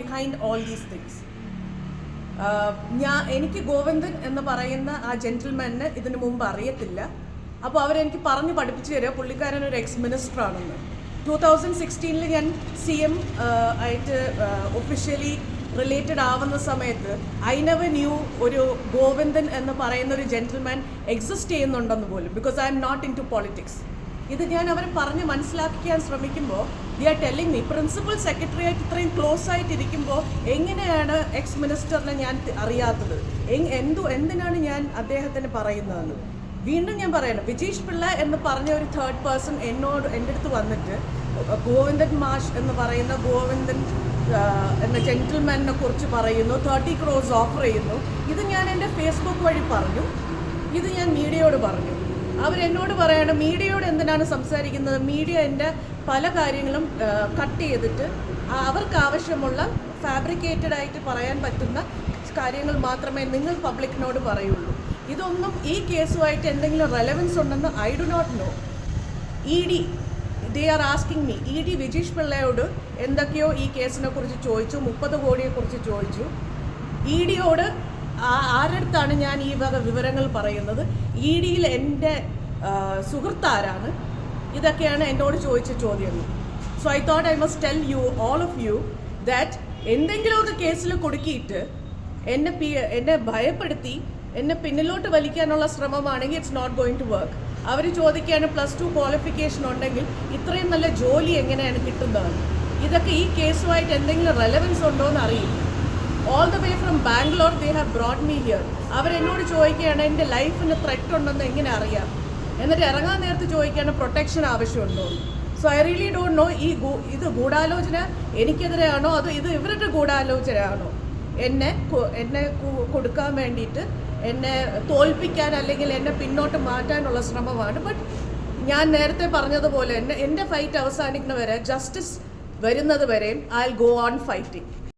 Behind all these things ഞാൻ എനിക്ക് ഗോവിന്ദൻ എന്ന് പറയുന്ന ആ ജെന്റിൽമാനെ ഇതിനു മുമ്പ് അറിയത്തില്ല. അപ്പോൾ അവരെനിക്ക് പറഞ്ഞ് പഠിപ്പിച്ചു തരിക പുള്ളിക്കാരൻ ഒരു എക്സ് മിനിസ്റ്റർ ആണെന്ന്. ടൂ തൗസൻഡ് സിക്സ്റ്റീനിൽ ഞാൻ സി എം ആയിട്ട് ഒഫീഷ്യലി റിലേറ്റഡ് ആവുന്ന സമയത്ത് ഐ നെവർ ന്യൂ ഒരു ഗോവിന്ദൻ എന്ന് പറയുന്ന ഒരു ജെന്റിൽമാൻ എക്സിസ്റ്റ് ചെയ്യുന്നുണ്ടെന്ന് പോലും. Because I'm not into politics ഇത് ഞാൻ അവരെ പറഞ്ഞ് മനസ്സിലാക്കിക്കാൻ ശ്രമിക്കുമ്പോൾ they are telling me principal secretary ആയിട്ട് ഇത്രയും ക്ലോസ് ആയിട്ട് ഇരിക്കുമ്പോൾ എങ്ങനെയാണ് എക്സ് മിനിസ്റ്ററിനെ ഞാൻ അറിയാത്തത്? എന്തു എന്തിനാണ് ഞാൻ അദ്ദേഹത്തിന് പറയുന്നതെന്ന്? വീണ്ടും ഞാൻ പറയണം വിജീഷ് പിള്ള എന്ന് പറഞ്ഞ ഒരു തേർഡ് പേഴ്സൺ എന്നോട് എന്റെ അടുത്ത് വന്നിട്ട് ഗോവിന്ദൻ മാഷ് എന്ന് പറയുന്ന ഗോവിന്ദൻ എന്ന ജെന്റിൽമാനെ കുറിച്ച് പറയുന്നു തേർട്ടി ക്രോസ് ഓഫർ ചെയ്യുന്നു. ഇത് ഞാൻ എന്റെ ഫേസ്ബുക്ക് വഴി പറഞ്ഞു. ഇത് ഞാൻ മീഡിയയോട് പറഞ്ഞു. അവരെന്നോട് പറയാണ് മീഡിയയോട് എന്തിനാണ് സംസാരിക്കുന്നത്? മീഡിയ എന്റെ പല കാര്യങ്ങളും കട്ട് ചെയ്തിട്ട് അവർക്ക് ആവശ്യമുള്ള ഫാബ്രിക്കേറ്റഡ് ആയിട്ട് പറയാൻ പറ്റുന്ന കാര്യങ്ങൾ മാത്രമേ നിങ്ങൾ പബ്ലിക്കിനോട് പറയുള്ളൂ. ഇതൊന്നും ഈ കേസുമായിട്ട് എന്തെങ്കിലും റെലവൻസ് ഉണ്ടെന്ന് I do not know E D they are asking me E D Vijesh പിള്ളയോട് എന്തൊക്കെയോ ഈ കേസിനെ കുറിച്ച് ചോദിച്ചു മുപ്പത് കോടിയെക്കുറിച്ച് ചോദിച്ചു. ഇ ഡിയോട് ആരടുത്താണ് ഞാൻ ഈ വക വിവരങ്ങൾ പറയുന്നത്? ഇ ഡിയിൽ എന്റെ സുഹൃത്താരാണ്. ഇതൊക്കെയാണ് എന്നോട് ചോദിച്ച ചോദ്യങ്ങൾ. So I thought I must tell you all of you that എന്തെങ്കിലുമൊക്കെ കേസിൽ കൊടുക്കിയിട്ട് എന്നെ പി എന്നെ ഭയപ്പെടുത്തി എന്നെ പിന്നിലോട്ട് വലിക്കാനുള്ള ശ്രമമാണെങ്കിൽ it's not going to work അവർ ചോദിക്കുകയാണ് പ്ലസ് ടു ക്വാളിഫിക്കേഷൻ ഉണ്ടെങ്കിൽ ഇത്രയും നല്ല ജോലി എങ്ങനെയാണ് കിട്ടുന്നത് ഇതൊക്കെ ഈ കേസുമായിട്ട് എന്തെങ്കിലും റെലവൻസ് ഉണ്ടോ എന്ന് അറിയില്ല. All the way from Bangalore they have brought me here അവരെന്നോട് ചോദിക്കുകയാണ് എന്റെ ലൈഫിന് ത്രെറ്റ് ഉണ്ടെന്ന് എങ്ങനെ അറിയാം? എന്നിട്ട് ഇറങ്ങാൻ നേരത്ത് ചോദിക്കുകയാണ് പ്രൊട്ടക്ഷൻ ആവശ്യമുണ്ടോ? So I really don't know ഈ ഇത് ഗൂഢാലോചന എനിക്കെതിരെയാണോ അതോ ഇത് ഇവരുടെ ഗൂഢാലോചനയാണോ? എന്നെ എന്നെ കൊടുക്കാൻ വേണ്ടിയിട്ട് എന്നെ തോൽപ്പിക്കാൻ അല്ലെങ്കിൽ എന്നെ പിന്നോട്ട് മാറ്റാനുള്ള ശ്രമമാണ്. ബട്ട് ഞാൻ നേരത്തെ പറഞ്ഞതുപോലെ തന്നെ എന്റെ ഫൈറ്റ് അവസാനിക്കുന്ന വരെ ജസ്റ്റിസ് വരുന്നത് വരെയും ഐ ഗോ ഓൺ ഫൈറ്റിംഗ്